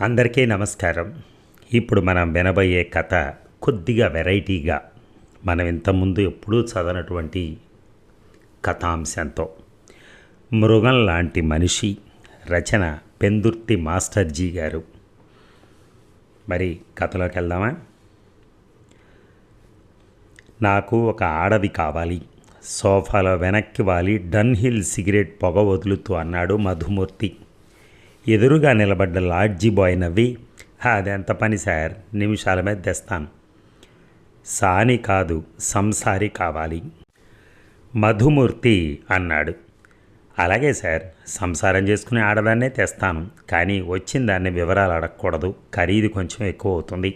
అందరికీ నమస్కారం. ఇప్పుడు మనం వినబోయే కథ కొద్దిగా వెరైటీగా మనం ఇంతకుముందు ఎప్పుడూ చదవనటువంటి కథాంశంతో. మృగం లాంటి మనిషి రచన పెందుర్తి మాస్టర్జీ గారు. మరి కథలోకి వెళ్దామా? నాకు ఒక ఆడది కావాలి. సోఫాలో వెనక్కి వాలి. డన్ హిల్ సిగరెట్ పొగ వదులుతూ అన్నాడు మధుమూర్తి. ఎదురుగా నిలబడ్డ లాడ్జీ బాయ్ నవ్వి అదెంత పని సార్? నిమిషాల మీద తెస్తాను. సాని కాదు సంసారి కావాలి. మధుమూర్తి అన్నాడు. అలాగే సార్ సంసారం చేసుకునే ఆడదాన్నే తెస్తాను కానీ వచ్చిన దాన్ని వివరాలు అడగకూడదు ఖరీదు కొంచెం ఎక్కువ అవుతుంది.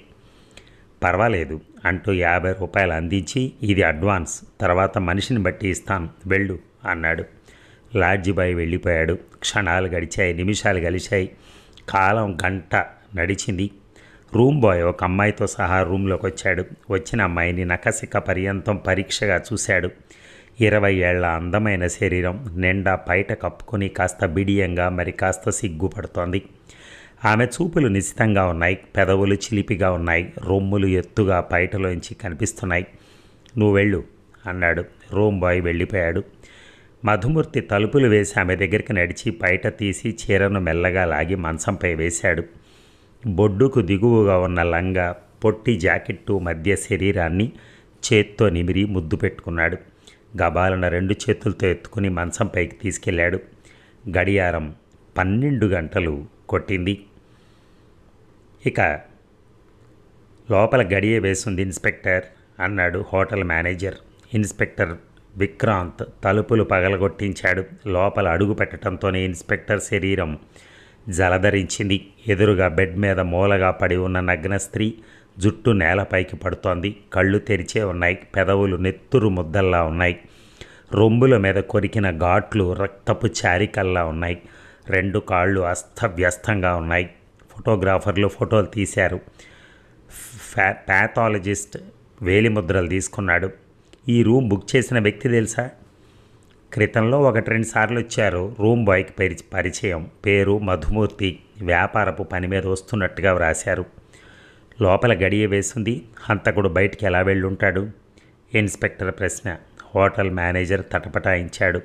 పర్వాలేదు అంటూ యాభై రూపాయలు అందించి ఇది అడ్వాన్స్ తర్వాత మనిషిని బట్టి ఇస్తాను వెళ్ళు అన్నాడు. లాడ్జి బాయ్ వెళ్ళిపోయాడు. క్షణాలు గడిచాయి నిమిషాలు గలిచాయి కాలం గంట నడిచింది. రూమ్ బాయ్ ఒక అమ్మాయితో సహా రూమ్లోకి వచ్చాడు. వచ్చిన అమ్మాయిని నకసిక పర్యంతం పరీక్షగా చూశాడు. ఇరవై ఏళ్ళ అందమైన శరీరం నిండా పైట కప్పుకొని కాస్త బిడియంగా మరి కాస్త సిగ్గుపడుతోంది. ఆమె చూపులు నిశితంగా ఉన్నాయి పెదవులు చిలిపిగా ఉన్నాయి రొమ్ములు ఎత్తుగా పైటలోంచి కనిపిస్తున్నాయి. నువ్వు వెళ్ళు అన్నాడు. రూమ్ బాయ్ వెళ్ళిపోయాడు. మధుమూర్తి తలుపులు వేసి ఆమె దగ్గరికి నడిచి బయట తీసి చీరను మెల్లగా లాగి మంచంపై వేశాడు. బొడ్డుకు దిగువగా ఉన్న లంగా పొట్టి జాకెట్టు మధ్య శరీరాన్ని చేత్తో నిమిరి ముద్దు పెట్టుకున్నాడు. గబాలన రెండు చేతులతో ఎత్తుకుని మంచంపైకి తీసుకెళ్ళాడు. గడియారం పన్నెండు గంటలు కొట్టింది. ఇక లోపల గడియ వేసింది ఇన్స్పెక్టర్ అన్నాడు హోటల్ మేనేజర్. ఇన్స్పెక్టర్ విక్రాంత్ తలుపులు పగలగొట్టించాడు. లోపల అడుగు పెట్టడంతోనే ఇన్స్పెక్టర్ శరీరం జలధరించింది. ఎదురుగా బెడ్ మీద మూలగా పడి ఉన్న నగ్న స్త్రీ జుట్టు నేలపైకి పడుతోంది. కళ్ళు తెరిచే ఉన్నాయి. పెదవులు నెత్తురు ముద్దల్లా ఉన్నాయి. రొంబుల మీద కొరికిన ఘాట్లు రక్తపు చారికల్లా ఉన్నాయి. రెండు కాళ్ళు అస్తవ్యస్తంగా ఉన్నాయి. ఫోటోగ్రాఫర్లు ఫోటోలు తీశారు. ఫ్యా ప్యాథాలజిస్ట్ వేలిముద్రలు తీసుకున్నాడు. ఈ రూమ్ బుక్ చేసిన వ్యక్తి తెలుసా? క్రితంలో ఒకటి రెండు సార్లు వచ్చారు. రూమ్ బాయ్కి పరి పరిచయం. పేరు మధుమూర్తి. వ్యాపారపు పని మీద వస్తున్నట్టుగా వ్రాశారు. లోపల గడియ వేసింది. హంతకుడు బయటికి ఎలా వెళ్ళుంటాడు? ఇన్స్పెక్టర్ ప్రశ్న. హోటల్ మేనేజర్ తటపటాయించాడు.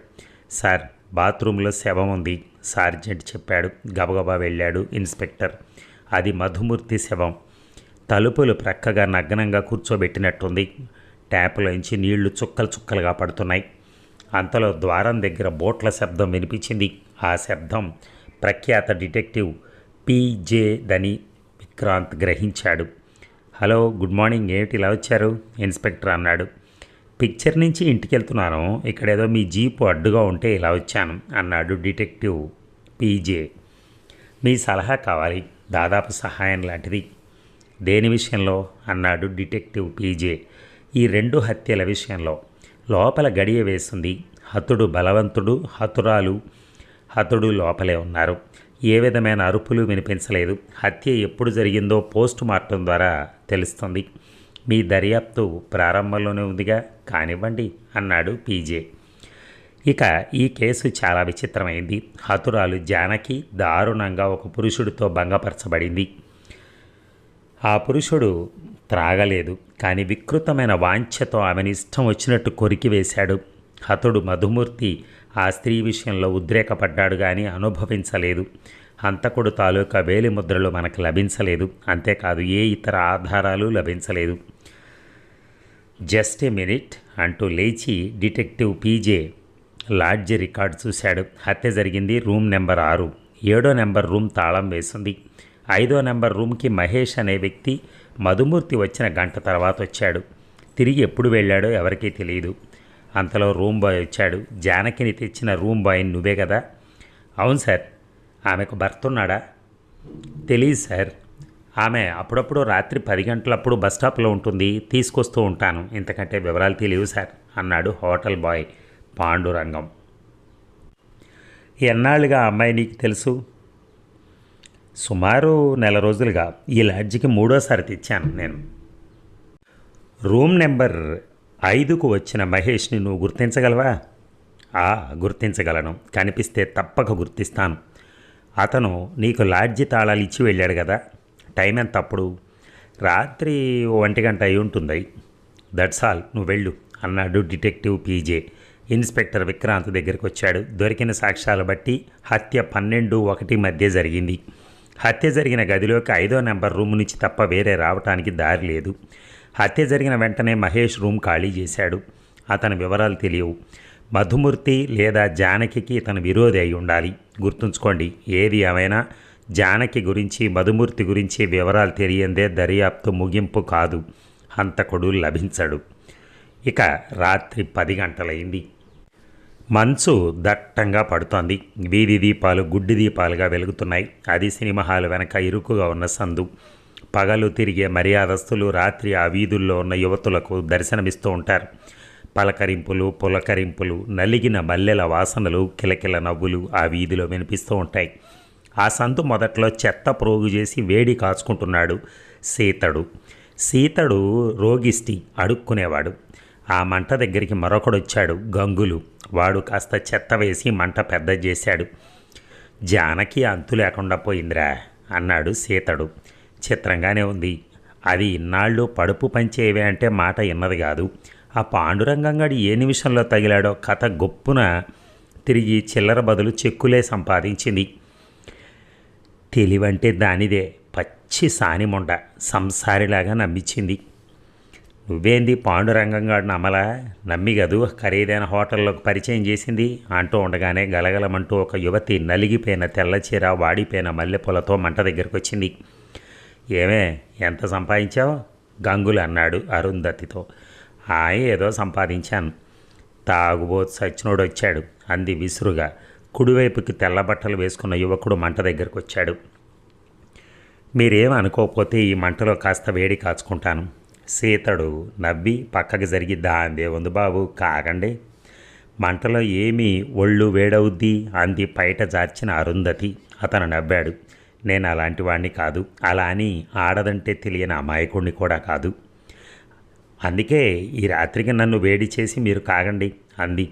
సార్ బాత్రూంలో శవం ఉంది. సార్జెంట్ చెప్పాడు. గబగబా వెళ్ళాడు ఇన్స్పెక్టర్. అది మధుమూర్తి శవం. తలుపులు ప్రక్కగా నగ్నంగా కూర్చోబెట్టినట్టుంది. ట్యాప్లోంచి నీళ్ళు చుక్కలు చుక్కలుగా పడుతున్నాయి. అంతలో ద్వారం దగ్గర బోట్ల శబ్దం వినిపించింది. ఆ శబ్దం ప్రఖ్యాత డిటెక్టివ్ పీజే దని విక్రాంత్ గ్రహించాడు. Hello good morning. ఏమిటి ఇలా వచ్చారు? ఇన్స్పెక్టర్ అన్నాడు. పిక్చర్ నుంచి ఇంటికి వెళ్తున్నాను ఇక్కడేదో మీ జీపు అడ్డుగా ఉంటే ఇలా వచ్చాను అన్నాడు డిటెక్టివ్ పీజే మీ సలహా కావాలి. దాదాపు సహాయం లాంటిది. దేని విషయంలో? అన్నాడు డిటెక్టివ్ పీజే ఈ రెండు హత్యల విషయంలో లోపల గడియ వేసింది హతుడు బలవంతుడు హతురాలు. హతుడు లోపలే ఉన్నారు. ఏ విధమైన అరుపులు వినిపించలేదు. హత్య ఎప్పుడు జరిగిందో పోస్ట్ మార్టం ద్వారా తెలుస్తుంది. మీ దర్యాప్తు ప్రారంభంలోనే ఉందిగా? కానివ్వండి అన్నాడు పీజే ఇక ఈ కేసు చాలా విచిత్రమైంది. హతురాలు జానకి దారుణంగా ఒక పురుషుడితో భంగపరచబడింది. ఆ పురుషుడు త్రాగలేదు. కానీ వికృతమైన వాంఛతో ఆమెను ఇష్టం వచ్చినట్టు కొరికి వేశాడు. హతుడు మధుమూర్తి ఆ స్త్రీ విషయంలో ఉద్రేకపడ్డాడు కానీ అనుభవించలేదు. హంతకుడు తాలూకా వేలిముద్రలు మనకు లభించలేదు. అంతేకాదు ఏ ఇతర ఆధారాలు లభించలేదు. జస్ట్ ఏ మినిట్ అంటూ లేచి డిటెక్టివ్ పీజే లాడ్జ్ రికార్డ్ చూశాడు. హత్య జరిగింది రూమ్ నెంబర్ ఆరు. ఏడో నెంబర్ రూమ్ తాళం వేసింది. ఐదో నెంబర్ రూమ్కి మహేష్ అనే వ్యక్తి మధుమూర్తి వచ్చిన గంట తర్వాత వచ్చాడు. తిరిగి ఎప్పుడు వెళ్ళాడో ఎవరికీ తెలియదు అంతలో రూమ్ బాయ్ వచ్చాడు. జానకిని తెచ్చిన రూమ్ బాయ్ నువ్వే కదా? అవును సార్. ఆమెకు భర్త ఉన్నాడా? తెలియదు సార్. ఆమె అప్పుడప్పుడు రాత్రి పది గంటలప్పుడు బస్ స్టాప్లో ఉంటుంది. తీసుకొస్తూ ఉంటాను. ఇంతకంటే వివరాలు తెలియవు సార్ అన్నాడు హోటల్ బాయ్ పాండురంగం. ఎన్నాళ్ళుగా అమ్మాయి నీకు తెలుసు? సుమారు నెల రోజులుగా ఈ లాడ్జికి మూడోసారి తెచ్చాను నేను. రూమ్ నెంబర్ ఐదుకు వచ్చిన మహేష్ని నువ్వు గుర్తించగలవా? ఆ గుర్తించగలను. కనిపిస్తే తప్పక గుర్తిస్తాను. అతను నీకు లాడ్జి తాళాలు ఇచ్చి వెళ్ళాడు కదా? టైం ఎంత అప్పుడు రాత్రి ఒంటి గంట అయి ఉంటుంది. That's all. నువ్వు వెళ్ళు అన్నాడు డిటెక్టివ్ పీజే. ఇన్స్పెక్టర్ విక్రాంత్ దగ్గరికి వచ్చాడు దొరికిన సాక్ష్యాలు బట్టి హత్య పన్నెండు ఒకటి మధ్య జరిగింది. హత్య జరిగిన గదిలోకి ఐదో నెంబర్ రూమ్ నుంచి తప్ప వేరే రావటానికి దారి లేదు. హత్య జరిగిన వెంటనే మహేష్ రూమ్ ఖాళీ చేశాడు. అతని వివరాలు తెలియవు. మధుమూర్తి లేదా జానకికి ఇతను విరోధి అయి ఉండాలి. గుర్తుంచుకోండి ఏది ఏమైనా జానకి గురించి మధుమూర్తి గురించి వివరాలు తెలియందే దర్యాప్తు ముగింపు కాదు. హంతకుడు లభించడు. ఇక రాత్రి పది గంటలైంది. మంచు దట్టంగా పడుతోంది. వీధి దీపాలు గుడ్డి దీపాలుగా వెలుగుతున్నాయి. అది సినిమా హాల్ వెనక ఇరుకుగా ఉన్న సందు. పగలు తిరిగే మర్యాదస్తులు రాత్రి ఆ వీధుల్లో ఉన్న యువతులకు దర్శనమిస్తూ ఉంటారు. పలకరింపులు పులకరింపులు నలిగిన మల్లెల వాసనలు కిలకిల నవ్వులు ఆ వీధిలో వినిపిస్తూ ఉంటాయి. ఆ సందు మొదట్లో చెత్త ప్రోగు చేసి వేడి కాచుకుంటున్నాడు సీతడు. సీతడు రోగిష్టి అడుక్కునేవాడు. ఆ మంట దగ్గరికి మరొకడు వచ్చాడు గంగులు. వాడు కాస్త చెత్త వేసి మంట పెద్ద చేశాడు. జానకి అంతు లేకుండా పోయిందిరా అన్నాడు సీతడు. చిత్రంగానే ఉంది. అది ఇన్నాళ్ళు పడుపు పంచేవే అంటే మాట ఇన్నది కాదు. ఆ పాండురంగంగాడు ఏ నిమిషంలో తగిలాడో కథ గొప్పున తిరిగి చిల్లర బదులు చెక్కులే సంపాదించింది. తెలివంటే దానిదే పచ్చి సానిముండ సంసారిలాగా నమ్మించింది. నువ్వేంది పాండురంగంగాడు నమ్మలా నమ్మి గదు ఖరీదైన హోటల్లోకి పరిచయం చేసింది? అంటూ ఉండగానే గలగలమంటూ ఒక యువతి నలిగిపోయిన తెల్లచీర వాడిపోయిన మల్లెపూలతో మంట దగ్గరికి వచ్చింది ఏమే ఎంత సంపాదించావు? గంగులు అన్నాడు అరుంధతితో. హాయ్ ఏదో సంపాదించాను. తాగుబోతు సచ్చినోడు వచ్చాడు అంది విసురుగా. కుడివైపుకి తెల్ల బట్టలు వేసుకున్న యువకుడు మంట దగ్గరకు వచ్చాడు మీరేం అనుకోకపోతే ఈ మంటలో కాస్త వేడి కాచుకుంటాను. సీతడు నవ్వి పక్కకి జరిగి దాందే ఉంది బాబు కాకండి. మంటలో ఏమీ ఒళ్ళు వేడవుద్ది అంది బయట జార్చిన అరుంధతి. అతను నవ్వాడు నేను అలాంటి వాడిని కాదు అలా అని ఆడదంటే తెలియని అమాయకుడిని కూడా కాదు. అందుకే ఈ రాత్రికి నన్ను వేడి చేసి మీరు కాగండి అంది.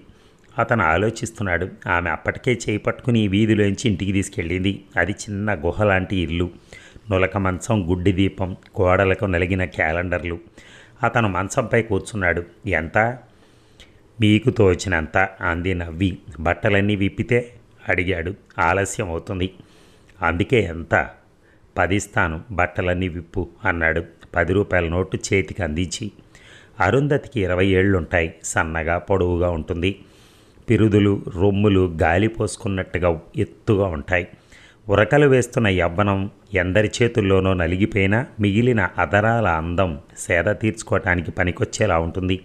అతను ఆలోచిస్తున్నాడు ఆమె అప్పటికే చేయి పట్టుకుని వీధిలోంచి ఇంటికి తీసుకెళ్ళింది. అది చిన్న గుహ లాంటి ఇల్లు. నులక మంచం గుడ్డి దీపం గోడలకు నలిగిన క్యాలెండర్లు. అతను మంచంపై కూర్చున్నాడు. ఎంత? మీకు తోచినంత? అంది నవ్వి. బట్టలన్నీ విప్పితే? అడిగాడు. ఆలస్యం అవుతుంది. అందుకే ఎంత? పదిస్తాను. బట్టలన్నీ విప్పు అన్నాడు. పది రూపాయల నోటు చేతికి అందించి. అరుంధతికి ఇరవై ఏళ్ళుంటాయి. సన్నగా పొడవుగా ఉంటుంది. పిరుదులు రొమ్ములు గాలి పోసుకున్నట్టుగా ఎత్తుగా ఉంటాయి. ఉరకలు వేస్తున్న యవ్వనం ఎందరి చేతుల్లోనో నలిగిపోయినా మిగిలిన అదరాల అందం సేద తీర్చుకోవటానికి పనికొచ్చేలా ఉంటుంది.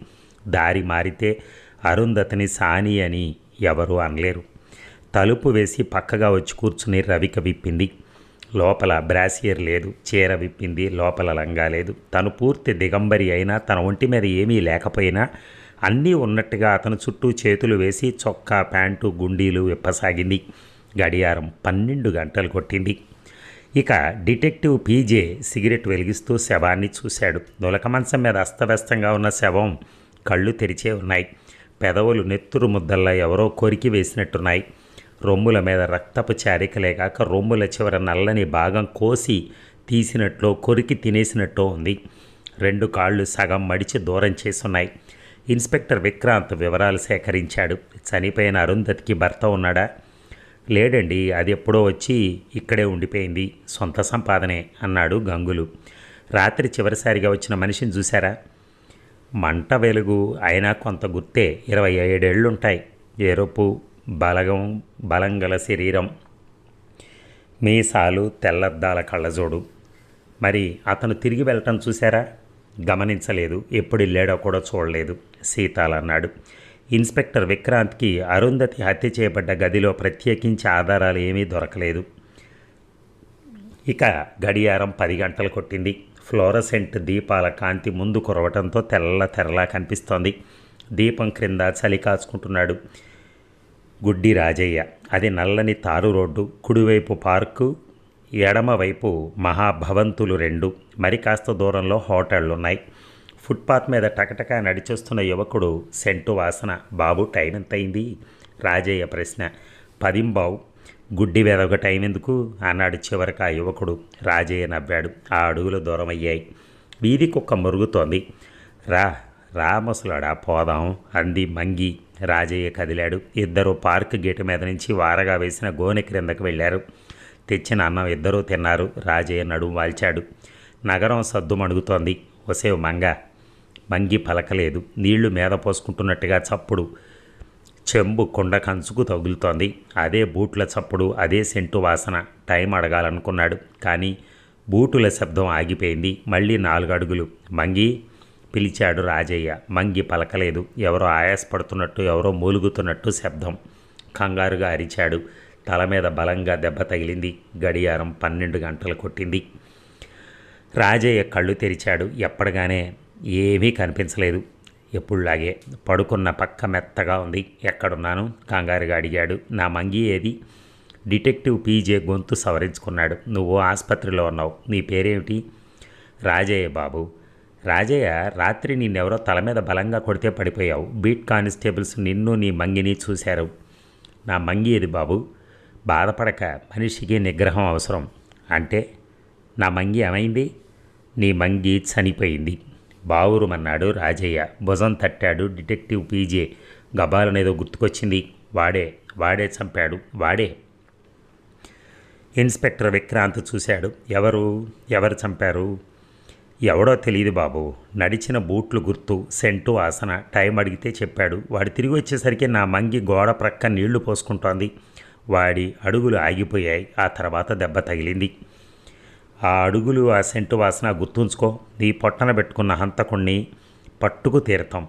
దారి మారితే అరుంధతిని సాని అని ఎవరూ అనలేరు. తలుపు వేసి పక్కగా వచ్చి కూర్చుని రవిక విప్పింది. లోపల బ్రాసియర్ లేదు చీర విప్పింది లోపల లంగా లేదు. తను పూర్తి దిగంబరి అయినా తన ఒంటి మీద ఏమీ లేకపోయినా అన్నీ ఉన్నట్టుగా అతను చుట్టూ చేతులు వేసి చొక్కా ప్యాంటు గుండీలు విప్పసాగింది. గడియారం పన్నెండు గంటలు కొట్టింది. ఇక డిటెక్టివ్ పీజే సిగరెట్ వెలిగిస్తూ శవాన్ని చూశాడు. నులక మంచం మీద అస్తవ్యస్తంగా ఉన్న శవం కళ్ళు తెరిచే ఉన్నాయి. పెదవులు నెత్తురు ముద్దల్లా ఎవరో కొరికి వేసినట్టున్నాయి. రొమ్ముల మీద రక్తపు చారికలే కాక రొమ్ముల చివర నల్లని భాగం కోసి తీసినట్లో కొరికి తినేసినట్టు ఉంది. రెండు కాళ్ళు సగం మడిచి దూరం చేసున్నాయి ఇన్స్పెక్టర్ విక్రాంత్ వివరాలు సేకరించాడు. చనిపోయిన అరుంధతికి భర్త ఉన్నాడా? లేడండి అది ఎప్పుడో వచ్చి ఇక్కడే ఉండిపోయింది సొంత సంపాదనే అన్నాడు గంగులు. రాత్రి చివరిసారిగా వచ్చిన మనిషిని చూశారా? మంట వెలుగు అయినా కొంత గుర్తే ఇరవై ఏడేళ్ళుంటాయి ఎరుపు బలగం బలంగల శరీరం. మీసాలు తెల్లద్దాల కళ్ళజోడు. మరి అతను తిరిగి వెళ్ళటం చూశారా? గమనించలేదు ఎప్పుడు వెళ్ళాడో కూడా చూడలేదు సీతాలన్నాడు. అన్నాడు ఇన్స్పెక్టర్ విక్రాంత్కి అరుంధతి హత్య చేయబడ్డ గదిలో ప్రత్యేకించి ఆధారాలు ఏమీ దొరకలేదు. ఇక గడియారం పది గంటలు కొట్టింది. ఫ్లోరసెంట్ దీపాల కాంతి ముందు కురవటంతో తెల్ల తెరలా కనిపిస్తోంది. దీపం క్రింద చలి కాచుకుంటున్నాడు గుడ్డి రాజయ్య. అది నల్లని తారు రోడ్డు కుడివైపు పార్కు ఎడమవైపు మహాభవంతులు రెండు. మరి కాస్త దూరంలో హోటళ్ళున్నాయి ఫుట్పాత్ మీద టకటక నడిచొస్తున్న యువకుడు సెంటు వాసన బాబు టైం ఎంతయింది? రాజయ్య ప్రశ్న. పదింబావు గుడ్డి వెదొక టైం ఎందుకు అన్నాడు చివరికి ఆ యువకుడు. రాజయ్య నవ్వాడు. ఆ అడుగులు దూరం అయ్యాయి వీధి కుక్క మురుగుతోంది. రా రా ముసలాడా పోదాం అంది మంగి. రాజయ్య కదిలాడు. ఇద్దరు పార్క్ గేటు మీద నుంచి వారగా వేసిన గోనె క్రిందకు వెళ్ళారు. తెచ్చిన అన్నం ఇద్దరూ తిన్నారు. రాజయ్య నడుము వాల్చాడు. నగరం సద్దు మణుగుతోంది ఒసేవ్ మంగ. మంగి పలకలేదు. నీళ్ళు మీద పోసుకుంటున్నట్టుగా చప్పుడు. చెంబు కొండ కంచుకు తగులుతోంది. అదే బూట్ల చప్పుడు అదే సెంటు వాసన. టైం అడగాలనుకున్నాడు. కానీ బూటుల శబ్దం ఆగిపోయింది. మళ్ళీ నాలుగు అడుగులు. మంగి? పిలిచాడు రాజయ్య. మంగి పలకలేదు. ఎవరో ఆయాసపడుతున్నట్టు ఎవరో మూలుగుతున్నట్టు శబ్దం. కంగారుగా అరిచాడు. తల మీద బలంగా దెబ్బ తగిలింది. గడియారం పన్నెండు గంటలు కొట్టింది. రాజయ్య కళ్ళు తెరిచాడు. ఎప్పటిగానే ఏమీ కనిపించలేదు. ఎప్పుడులాగే పడుకున్న పక్క మెత్తగా ఉంది. ఎక్కడున్నాను? కంగారుగా అడిగాడు. నా మంగి ఏది? డిటెక్టివ్ పీజే గొంతు సవరించుకున్నాడు. నువ్వు ఆసుపత్రిలో ఉన్నావు. నీ పేరేమిటి? రాజయ్య బాబు. రాజయ్య రాత్రి నిన్నెవరో తల మీద బలంగా కొడితే పడిపోయావు. బీట్ కానిస్టేబుల్స్ నిన్ను నీ మంగిని చూశారు. నా మంగి ఏది బాబు? బాధపడక. మనిషికి నిగ్రహం అవసరం. అంటే నా మంగి ఏమైంది? నీ మంగి చనిపోయింది. బావురుమన్నాడు రాజయ్య. భుజం తట్టాడు డిటెక్టివ్ పీజే. గబాలనేదో గుర్తుకొచ్చింది. వాడే వాడే చంపాడు. వాడే. ఇన్స్పెక్టర్ విక్రాంత్ చూశాడు. ఎవరు ఎవరు చంపారు? ఎవడో తెలియదు బాబు. నడిచిన బూట్లు గుర్తు సెంటు ఆసన టైం అడిగితే చెప్పాడు. వాడు తిరిగి వచ్చేసరికి నా మంగి గోడ ప్రక్క నీళ్ళు పోసుకుంటోంది. వాడి అడుగులు ఆగిపోయాయి. ఆ తర్వాత దెబ్బ తగిలింది. ఆ అడుగులు ఆ సెంటు వాసన గుర్తుంచుకో. నీ పొట్టన పెట్టుకున్న హంతకుణ్ణి పట్టుకు తీరతాం.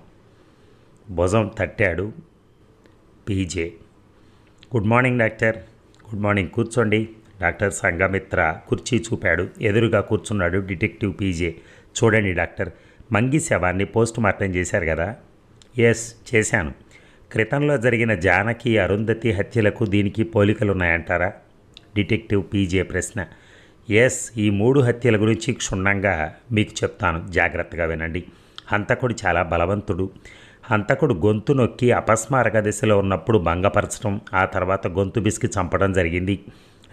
భుజం తట్టాడు PJ. Good morning doctor. Good morning. కూర్చోండి. డాక్టర్ సంఘమిత్ర కుర్చీ చూపాడు. ఎదురుగా కూర్చున్నాడు డిటెక్టివ్ పీజే. చూడండి డాక్టర్ మంగి శవాన్ని పోస్ట్ మార్టం చేశారు కదా? ఎస్ చేశాను. క్రితంలో జరిగిన జానకి అరుంధతి హత్యలకు దీనికి పోలికలున్నాయంటారా? డిటెక్టివ్ పీజే ప్రశ్న. ఎస్ ఈ మూడు హత్యల గురించి క్షుణ్ణంగా మీకు చెప్తాను. జాగ్రత్తగా వినండి. హంతకుడు చాలా బలవంతుడు. హంతకుడు గొంతు నొక్కి అపస్మారక దశలో ఉన్నప్పుడు భంగపరచడం ఆ తర్వాత గొంతు బిసికి చంపడం జరిగింది.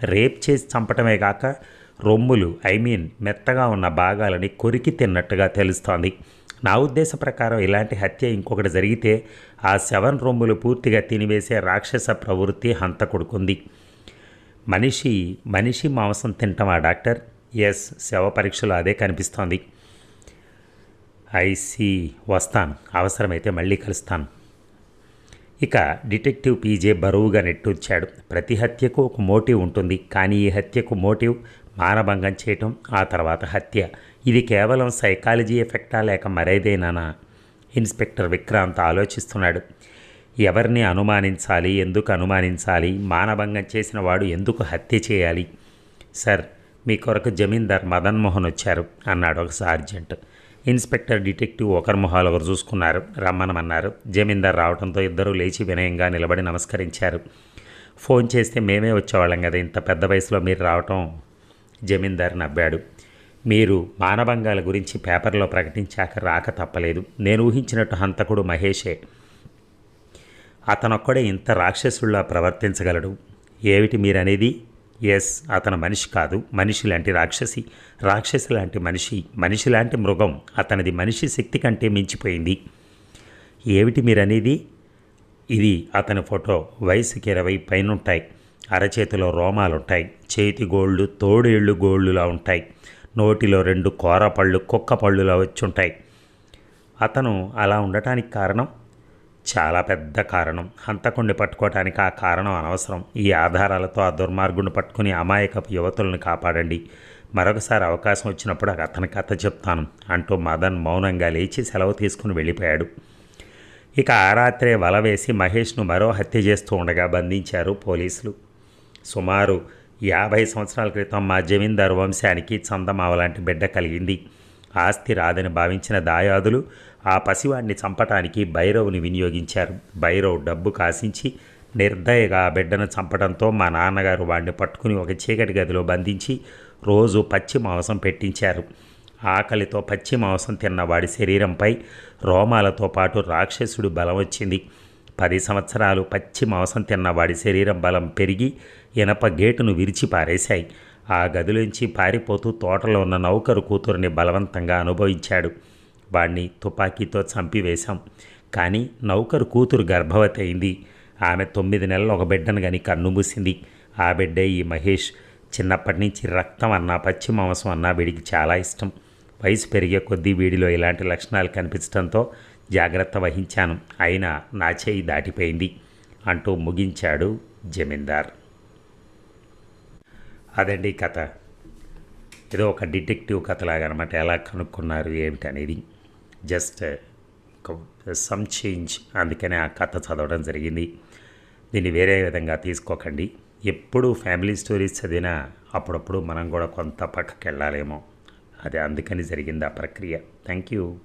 రేప్ చేసి చంపటమే కాక రొమ్ములు ఐ మీన్ మెత్తగా ఉన్న భాగాలని కొరికి తిన్నట్టుగా తెలుస్తోంది. నా ఉద్దేశ ప్రకారం ఇలాంటి హత్య ఇంకొకటి జరిగితే ఆ శవన్ రొమ్ములు పూర్తిగా తినివేసే రాక్షస ప్రవృత్తి హంతకుడుకుంది. మనిషి మనిషి మాంసం తింటామా డాక్టర్? ఎస్ శవ పరీక్షలో అదే కనిపిస్తోంది. ఐసి వస్తాను. అవసరమైతే మళ్ళీ కలుస్తాను. ఇక డిటెక్టివ్ పీజే బరువుగా నెట్టూర్చాడు. ప్రతి హత్యకు ఒక మోటివ్ ఉంటుంది. కానీ ఈ హత్యకు మోటివ్ మానభంగం చేయటం ఆ తర్వాత హత్య. ఇది కేవలం సైకాలజీ ఎఫెక్టా లేక మరేదేనా? ఇన్స్పెక్టర్ విక్రాంత్ ఆలోచిస్తున్నాడు. ఎవరిని అనుమానించాలి ఎందుకు అనుమానించాలి మానభంగం చేసిన వాడు ఎందుకు హత్య చేయాలి? సార్ మీ కొరకు జమీందార్ మదన్ మోహన్ వచ్చారు అన్నాడు ఒక సార్జెంట్. ఇన్స్పెక్టర్ డిటెక్టివ్ ఒకరి మొహాలు ఒకరు చూసుకున్నారు. రమ్మనమన్నారు జమీందార్ రావడంతో ఇద్దరూ లేచి వినయంగా నిలబడి నమస్కరించారు. ఫోన్ చేస్తే మేమే వచ్చేవాళ్ళం కదా ఇంత పెద్ద వయసులో మీరు రావటం జమీందార్ నవ్వాడు. మీరు మానభంగాల గురించి పేపర్లో ప్రకటించాక రాక తప్పలేదు. నేను ఊహించినట్టు హంతకుడు మహేషే. అతనొక్కడే ఇంత రాక్షసుల్లా ప్రవర్తించగలడు. ఏమిటి మీరనేది? ఎస్ అతను మనిషి కాదు. మనిషి లాంటి రాక్షసి. రాక్షసి లాంటి మనిషి. మనిషి లాంటి మృగం. అతనిది మనిషి శక్తి కంటే మించిపోయింది. ఏమిటి మీరనేది? ఇది అతని ఫోటో. వయసుకి ఇరవై పైనుంటాయి. అరచేతిలో రోమాలుంటాయి. చేతి గోళ్ళు తోడేళ్ళు గోళ్ళులా ఉంటాయి. నోటిలో రెండు కోరపళ్ళు కుక్క పళ్ళులా వచ్చుంటాయి. అతను అలా ఉండటానికి కారణం? చాలా పెద్ద కారణం. హంతకుణ్ణి పట్టుకోవటానికి ఆ కారణం అనవసరం. ఈ ఆధారాలతో ఆ దుర్మార్గుని పట్టుకుని అమాయకపు యువతులను కాపాడండి. మరొకసారి అవకాశం వచ్చినప్పుడు అతని కథ చెప్తాను అంటూ మదన్ మౌనంగా లేచి సెలవు తీసుకుని వెళ్ళిపోయాడు. ఇక ఆ రాత్రే వల వేసి మహేష్ను మరో హత్య చేస్తూ ఉండగా బంధించారు పోలీసులు. సుమారు యాభై సంవత్సరాల క్రితం మా జమీందారు వంశానికి చందమావ లాంటి బిడ్డ కలిగింది. ఆస్తి రాదని భావించిన దాయాదులు ఆ పసివాడిని చంపటానికి భైరవుని వినియోగించారు. భైరవ్ డబ్బు కాసించి నిర్దయగా బిడ్డను చంపడంతో మా నాన్నగారు వాడిని పట్టుకుని ఒక చీకటి గదిలో బంధించి రోజు పచ్చి మాంసం పెట్టించారు. ఆకలితో పచ్చి మాంసం తిన్న వాడి శరీరంపై రోమాలతో పాటు రాక్షసుడు బలం వచ్చింది. పది సంవత్సరాలు పచ్చి మాంసం తిన్న వాడి శరీరం బలం పెరిగి ఇనప గేటును విరిచి పారేశాయి ఆ గదిలోంచి పారిపోతూ తోటలో ఉన్న నౌకరు కూతురిని బలవంతంగా అనుభవించాడు. వాణ్ణి తుపాకీతో చంపివేశాం. కానీ నౌకరు కూతురు గర్భవతి అయింది. ఆమె తొమ్మిది నెలలు ఒక బిడ్డను కానీ కన్నుమూసింది ఆ బిడ్డే ఈ మహేష్. చిన్నప్పటి నుంచి రక్తం అన్నా పచ్చి మాంసం అన్నా వీడికి చాలా ఇష్టం. వయసు పెరిగే కొద్దీ వీడిలో ఇలాంటి లక్షణాలు కనిపించడంతో జాగ్రత్త వహించాను. అయినా నా చేయి దాటిపోయింది అంటూ ముగించాడు జమీందార్. అదండి కథ. ఏదో ఒక డిటెక్టివ్ కథలాగా అనమాట ఎలా కనుక్కున్నారు ఏమిటి అనేది జస్ట్ సమ్ చేంజ్ అందుకనే ఆ కథ చదవడం జరిగింది. దీన్ని వేరే విధంగా తీసుకోకండి. ఎప్పుడు ఫ్యామిలీ స్టోరీస్ చదివినా అప్పుడప్పుడు మనం కూడా కొంత పక్కకి వెళ్ళాలేమో అది అందుకని జరిగింది ఆ ప్రక్రియ. Thank you.